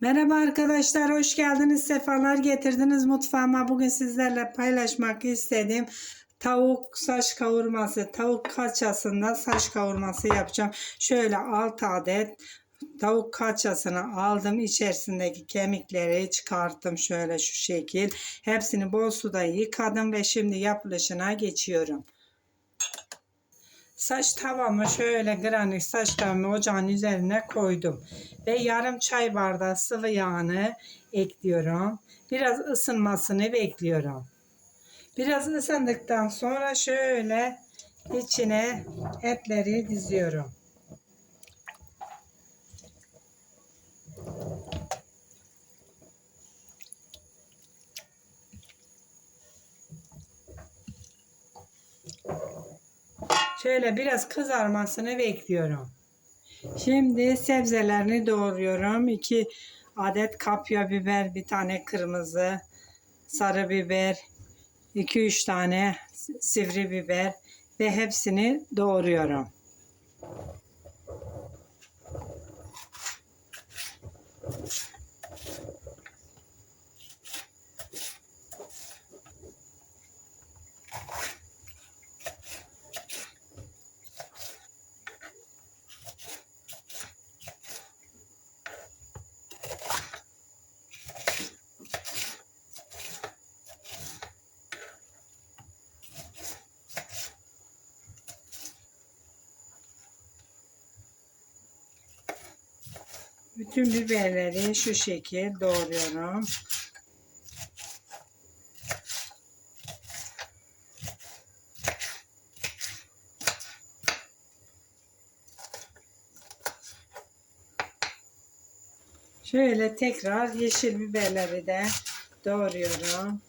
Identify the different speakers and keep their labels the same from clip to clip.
Speaker 1: Merhaba arkadaşlar, hoş geldiniz. Sefalar getirdiniz mutfağıma. Bugün sizlerle paylaşmak istediğim tavuk saç kavurması, tavuk kalçasından saç kavurması yapacağım. Şöyle 6 adet tavuk kalçasını aldım. İçerisindeki kemikleri çıkarttım şöyle şu şekil. Hepsini bol suda yıkadım ve şimdi yapılışına geçiyorum. Saç tavamı şöyle granit saç tavamı ocağın üzerine koydum. Ve yarım çay bardağı sıvı yağını ekliyorum. Biraz ısınmasını bekliyorum. Biraz ısındıktan sonra şöyle içine etleri diziyorum. Şöyle biraz kızarmasını bekliyorum. Şimdi sebzelerini doğruyorum. 2 adet kapya biber, bir tane kırmızı, sarı biber, 2-3 tane sivri biber ve hepsini doğruyorum. Bütün biberleri şu şekil doğruyorum. Şöyle tekrar yeşil biberleri de doğruyorum.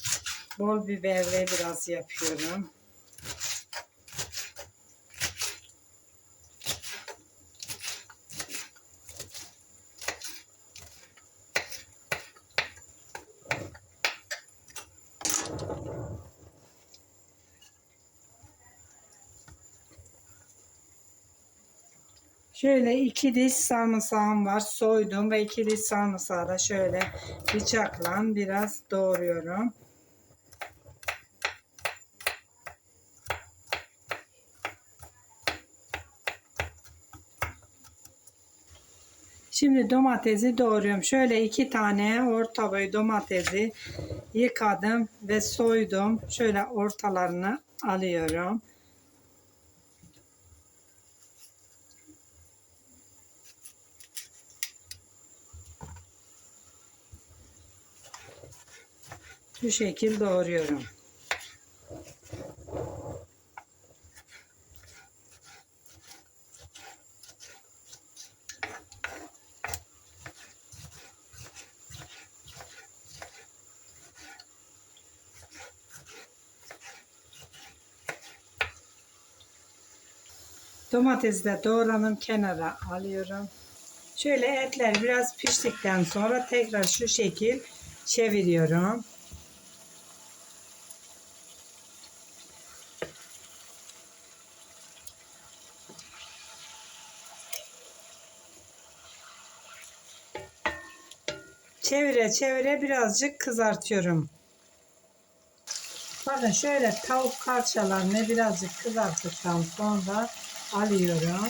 Speaker 1: Bol biberle biraz yapıyorum. Şöyle iki diş sarımsağım var. Soydum ve iki diş sarımsağı da şöyle bıçakla biraz doğruyorum. Şimdi domatesi doğruyorum. Şöyle iki tane orta boy domatesi yıkadım ve soydum. Şöyle ortalarını alıyorum. Şu şekil doğruyorum. Domatesi de doğranım kenara alıyorum. Şöyle etler biraz piştikten sonra tekrar şu şekil çeviriyorum. Çevire çevire birazcık kızartıyorum. Bakın şöyle tavuk kalçalarını birazcık kızarttıktan sonra alıyorum.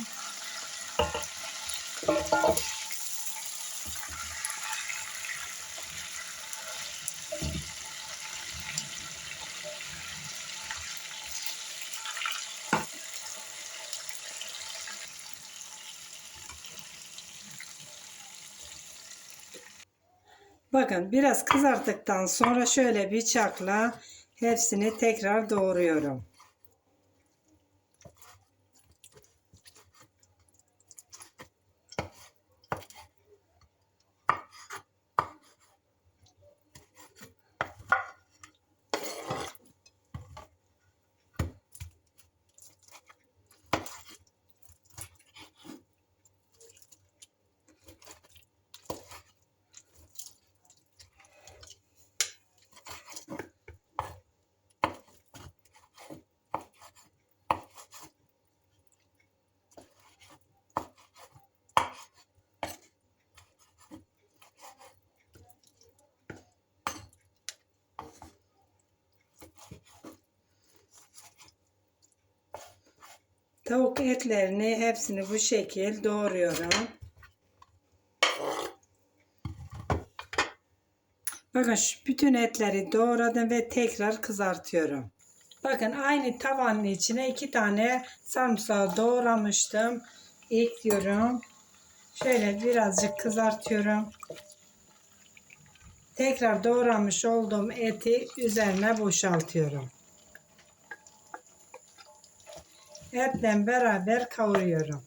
Speaker 1: Bakın biraz kızarttıktan sonra şöyle bıçakla hepsini tekrar doğruyorum. Tavuk etlerini hepsini bu şekil doğruyorum. Bakın şu bütün etleri doğradım ve tekrar kızartıyorum. Bakın aynı tavanın içine iki tane sarımsağı doğramıştım. Ekliyorum. Şöyle birazcık kızartıyorum. Tekrar doğramış olduğum eti üzerine boşaltıyorum. Etle beraber kavuruyorum.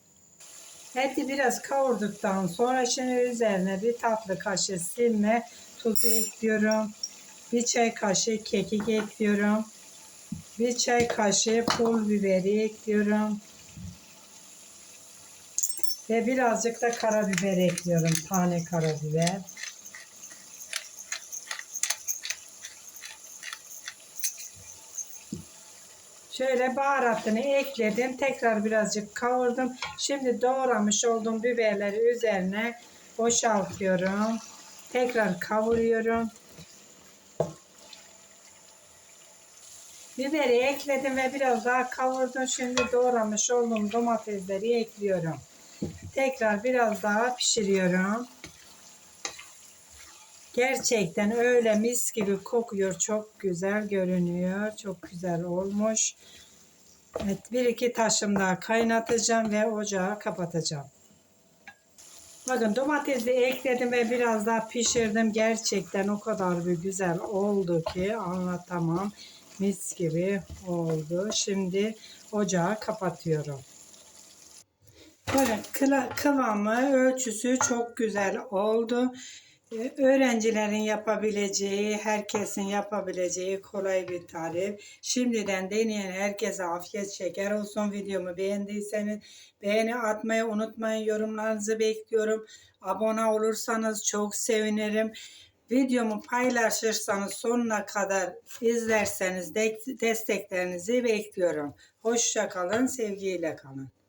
Speaker 1: Eti biraz kavurduktan sonra şimdi üzerine bir tatlı kaşığı silme tuzu ekliyorum. Bir çay kaşığı kekik ekliyorum. Bir çay kaşığı pul biberi ekliyorum. Ve birazcık da karabiber ekliyorum. Tane karabiber. Şöyle baharatını ekledim. Tekrar birazcık kavurdum. Şimdi doğramış olduğum biberleri üzerine boşaltıyorum. Tekrar kavuruyorum. Biberi ekledim ve biraz daha kavurdum. Şimdi doğramış olduğum domatesleri ekliyorum. Tekrar biraz daha pişiriyorum. Gerçekten öyle mis gibi kokuyor. Çok güzel görünüyor. Çok güzel olmuş. Evet, bir iki taşım daha kaynatacağım ve ocağı kapatacağım. Bakın domatesi ekledim ve biraz daha pişirdim. Gerçekten o kadar bir güzel oldu ki anlatamam. Mis gibi oldu. Şimdi ocağı kapatıyorum. Bakın kıvamı, ölçüsü çok güzel oldu. Ee, Öğrencilerin yapabileceği, herkesin yapabileceği kolay bir tarif. Şimdiden deneyen herkese afiyet şeker olsun. Videomu beğendiyseniz beğeni atmayı unutmayın. Yorumlarınızı bekliyorum. Abone olursanız çok sevinirim. Videomu paylaşırsanız sonuna kadar izlerseniz de- desteklerinizi bekliyorum. Hoşça kalın, sevgiyle kalın.